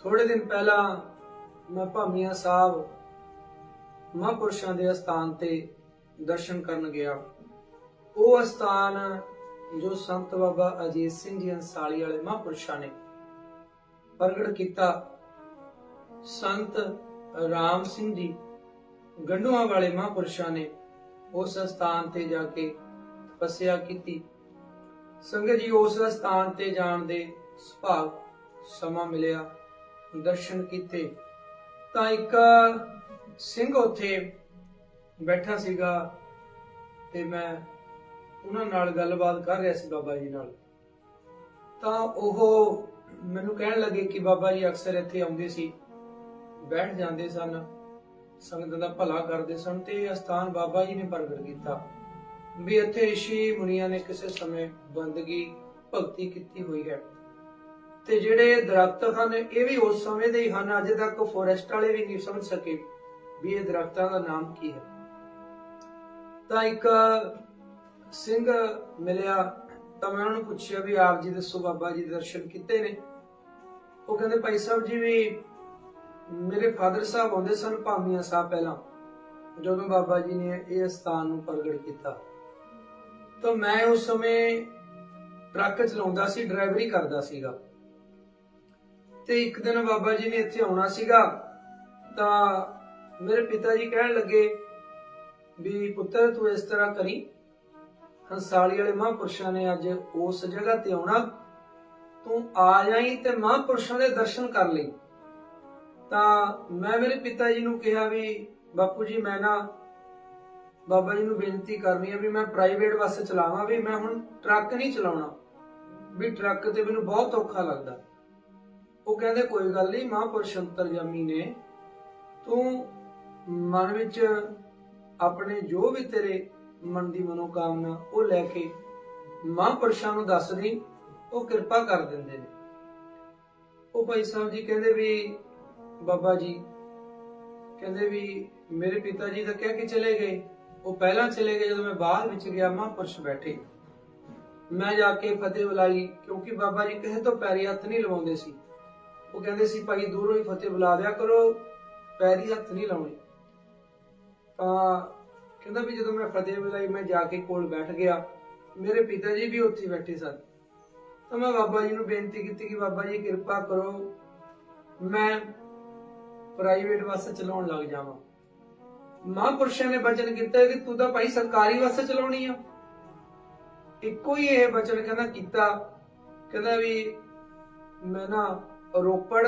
ਥੋੜੇ ਦਿਨ ਪਹਿਲਾਂ ਮੈਂ ਭਾਮੀਆਂ ਸਾਹਿਬ ਮਹਾਂਪੁਰਸ਼ਾਂ ਦੇ ਅਸਥਾਨ ਤੇ ਦਰਸ਼ਨ ਕਰਨ ਗਿਆ। ਉਹ ਅਸਥਾਨ ਜੋ ਸੰਤ ਬਾਬਾ ਅਜੀਤ ਸਿੰਘ ਜੀ ਅੰਸਾਲੀ ਵਾਲੇ ਮਹਾਂਪੁਰਸ਼ਾਂ ਨੇ ਪ੍ਰਗਟ ਕੀਤਾ। ਸੰਤ ਰਾਮ ਸਿੰਘ ਜੀ ਗੰਡੂਆਂ ਵਾਲੇ ਮਹਾਂਪੁਰਸ਼ਾਂ ਨੇ ਉਸ ਸਥਾਨ ਤੇ ਜਾ ਕੇ ਤਪੱਸਿਆ ਕੀਤੀ। ਸੰਗਤ ਜੀ ਉਸ ਸਥਾਨ ਤੇ ਜਾਣ ਦੇ ਸੁਭਾਗ ਸਮਾਂ ਮਿਲਿਆ। ਦਰਸ਼ਨ ਕੀਤੇ, ਤਾਂ ਇੱਕ ਸਿੰਘ ਉੱਥੇ ਬੈਠਾ ਸੀਗਾ ਤੇ ਮੈਂ ਉਹਨਾਂ ਨਾਲ ਗੱਲਬਾਤ ਕਰ ਰਿਹਾ ਸੀ ਬਾਬਾ ਜੀ ਨਾਲ। ਤਾਂ ਉਹ ਮੈਨੂੰ ਕਹਿਣ ਲੱਗੇ ਕਿ ਬਾਬਾ ਜੀ ਅਕਸਰ ਇੱਥੇ ਆਉਂਦੇ ਸੀ, ਬੈਠ ਜਾਂਦੇ ਸਨ, ਸੰਗਤ ਦਾ ਭਲਾ ਕਰਦੇ ਸਨ ਤੇ ਇਹ ਸਥਾਨ ਬਾਬਾ ਜੀ ਨੇ ਪ੍ਰਗਟ ਕੀਤਾ। ਵੀ ਇੱਥੇ ઋષਿ ਮੁਨੀਆਂ ਨੇ ਕਿਸੇ ਸਮੇਂ ਬੰਦਗੀ, ਭਗਤੀ ਕੀਤੀ ਹੋਈ ਹੈ। ਤੇ ਜਿਹੜੇ ਦਰਖਤ ਹਨ, ਇਹ ਵੀ ਉਸ ਸਮੇਂ ਦੇ ਹੀ ਹਨ, ਅਜੇ ਤੱਕ ਫੋਰੈਸਟ ਵਾਲੇ ਵੀ ਨਹੀਂ ਸਮਝ ਸਕੇ ਵੀ ਇਹ ਦਰਖਤਾਂ ਦਾ ਨਾਮ ਕੀ ਹੈ। ਤਾਂ ਇੱਕ ਸਿੰਘ ਮਿਲਿਆ, ਤਾਂ ਮੈਂ ਉਹਨਾਂ ਨੂੰ ਪੁੱਛਿਆ ਵੀ ਆਪ ਜੀ ਦੱਸੋ, ਬਾਬਾ ਜੀ ਦੇ ਦਰਸ਼ਨ ਕੀਤੇ ਨੇ। ਉਹ ਕਹਿੰਦੇ, ਭਾਈ ਸਾਹਿਬ ਜੀ ਵੀ ਮੇਰੇ ਫਾਦਰ ਸਾਹਿਬ ਆਉਂਦੇ ਸਨ ਭਾਮੀਆਂ ਸਾਹਿਬ ਪਹਿਲਾਂ, ਜਦੋਂ ਬਾਬਾ ਜੀ ਨੇ ਇਹ ਸਥਾਨ ਨੂੰ ਪ੍ਰਗਟ ਕੀਤਾ। ਤਾਂ ਮੈਂ ਉਸ ਸਮੇਂ ਟਰੱਕ ਚਲਾਉਂਦਾ ਸੀ, ਡਰਾਈਵਰੀ ਕਰਦਾ ਸੀਗਾ। ਤੇ ਇੱਕ ਦਿਨ ਬਾਬਾ ਜੀ ਨੇ ਇੱਥੇ ਆਉਣਾ ਸੀਗਾ, ਤਾਂ ਮੇਰੇ ਪਿਤਾ ਜੀ ਕਹਿਣ ਲੱਗੇ ਵੀ ਪੁੱਤਰ ਤੂੰ ਇਸ ਤਰ੍ਹਾਂ ਕਰੀ। ਹੰਸਾਲੀ ਵਾਲੇ ਮਹਾਂਪੁਰਸ਼ਾਂ ਨੇ ਅੱਜ ਉਸ ਜਗ੍ਹਾ ਤੇ ਆਉਣਾ। ਤੂੰ ਆ ਜਾਈ ਤੇ ਮਹਾਂਪੁਰਸ਼ਾਂ ਦੇ ਦਰਸ਼ਨ ਕਰ ਲਈ। ਤਾਂ ਮੈਂ ਮੇਰੇ ਪਿਤਾ ਜੀ ਨੂੰ ਕਿਹਾ ਵੀ, ਬਾਪੂ ਜੀ, ਮੈਂ ਨਾ ਬਾਬਾ ਜੀ ਨੂੰ ਬੇਨਤੀ ਕਰਨੀ ਹੈ ਵੀ ਮੈਂ ਪ੍ਰਾਈਵੇਟ ਬੱਸ ਚਲਾਵਾਂ ਵੀ ਮੈਂ ਹੁਣ ਟਰੱਕ ਨਹੀਂ ਚਲਾਉਣਾ। ਵੀ ਟਰੱਕ ਤੇ ਮੈਨੂੰ ਬਹੁਤ ਔਖਾ ਲੱਗਦਾ। ਉਹ ਕਹਿੰਦੇ, ਕੋਈ ਗੱਲ ਨਹੀਂ ਮਹਾਂਪੁਰਸ਼ ਅੰਤਰਜਾਮੀ ਨੇ ਤੂੰ ਮਨ ਵਿੱਚ ਆਪਣੇ ਜੋ ਵੀ ਤੇਰੇ ਮਨ ਦੀ ਮਨੋਕਾਮਨਾ ਉਹ ਲੈ ਕੇ ਮਹਾਂਪੁਰਸ਼ਾਂ ਨੂੰ ਦੱਸ ਦੀ, ਉਹ ਕਿਰਪਾ ਕਰ ਦਿੰਦੇ ਨੇ। ਉਹ ਭਾਈ ਸਾਹਿਬ ਜੀ ਕਹਿੰਦੇ ਵੀ, ਬਾਬਾ ਜੀ, ਕਹਿੰਦੇ ਵੀ ਮੇਰੇ ਪਿਤਾ ਜੀ ਤਾਂ ਕਹਿ ਕੇ ਚਲੇ ਗਏ। ਉਹ ਪਹਿਲਾਂ ਚਲੇ ਗਏ ਜਦੋਂ ਮੈਂ ਬਾਹਰ ਵਿੱਚ ਗਿਆ, ਮਹਾਂਪੁਰਸ਼ ਬੈਠੇ। ਮੈਂ ਜਾ ਕੇ ਫਤਿਹ ਬੁਲਾਈ, ਕਿਉਂਕਿ ਬਾਬਾ ਜੀ ਕਿਸੇ ਤੋਂ ਪੈਰੀ ਹੱਥ ਨਹੀਂ ਲਵਾਉਂਦੇ ਸੀ। ਉਹ ਕਹਿੰਦੇ ਸੀ, ਭਾਈ ਦੂਰੋਂ ਹੀ ਫਤਿਹ ਬੁਲਾ ਦਿਆ ਕਰੋ, ਪੈਰੀ ਹੱਥ ਨਹੀਂ ਲਾਉਣੇ। ਤਾਂ ਕਹਿੰਦਾ ਵੀ ਜਦੋਂ ਮੈਂ ਫਤਿਹ ਬੁਲਾਈ, ਮੈਂ ਜਾ ਕੇ ਕੋਲ ਬੈਠ ਗਿਆ। ਮੇਰੇ ਪਿਤਾ ਜੀ ਵੀ ਉੱਥੇ ਬੈਠੇ ਸਨ। ਤਾਂ ਮੈਂ ਬਾਬਾ ਜੀ ਨੂੰ ਬੇਨਤੀ ਕੀਤੀ ਕਿ ਬਾਬਾ ਜੀ ਕਿਰਪਾ ਕਰੋ, ਮੈਂ ਪ੍ਰਾਈਵੇਟ ਬੱਸ ਚਲਾਉਣ ਲੱਗ ਜਾਵਾਂ। ਮਹਾਂਪੁਰਸ਼ਾਂ ਨੇ ਬਚਨ ਕੀਤਾ ਕਿ ਤੂੰ ਤਾਂ ਭਾਈ ਸਰਕਾਰੀ ਬੱਸ ਚਲਾਉਣੀ ਆ। ਇੱਕੋ ਹੀ ਇਹ ਬਚਨ ਕਹਿੰਦਾ ਕੀਤਾ। ਕਹਿੰਦਾ ਵੀ ਮੈਂ ਨਾ ਰੋਪੜ